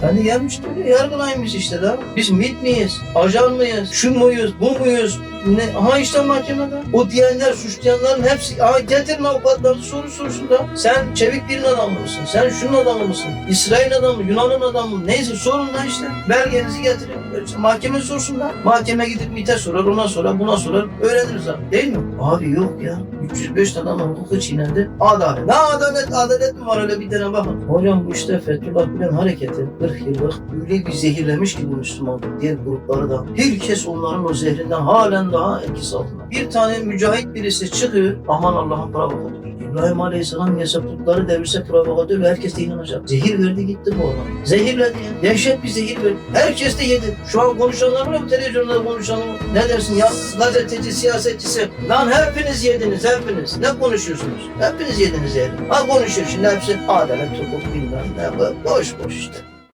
Hani gelmiş diyor yargılaymış işte da. Biz MİT miyiz? Ajan mıyız? Şu muyuz? Bu muyuz? Ne? Aha işte mahkemede. O diyenler, suçlayanların hepsi. Aha getirin avukatları soru sorsunlar. Sen Çevikbir'in adamı mısın? Sen şunun adamı mısın? İsrail adamı, Yunan'ın adamı mı? Neyse sorun da işte. Belgenizi getirin. Mahkeme sorsunlar. Mahkeme gidip MİT'e sorar, ona sorar, buna sorar. Öğreniriz abi. Değil mi? Abi yok ya. 305 tane adam hukuku çiğnendi. Adalet. Ne adalet? Adalet mi var öyle bir tane bakın. Hocam bu işte Fethullah Gülen hareketi 40 yıllık öyle bir zehirlemiş ki bu Müslüman diğer grupları da. Herkes onların o zehrinden halen daha etkisi altında. Bir tane mücahit birisi çıkıyor. Aman Allah'ın provokatörü. İbrahim Aleyhisselam yasakladıkları devirse provokatör ve herkes de inanacak. Zehir verdi gitti bu adam. Zehirledi ya. Dehşet bir zehir verdi. Herkes de yedi. Şu an konuşanlar var mı? Televizyonda konuşan ne dersin ya? Gazeteci, siyasetçisi. Lan hepiniz yediniz hepiniz. Ne konuşuyorsunuz? Hepiniz yediniz yani. Ha konuşuyor şimdi hepsi adalet, hukuk bilmem ne. Boş boş işte.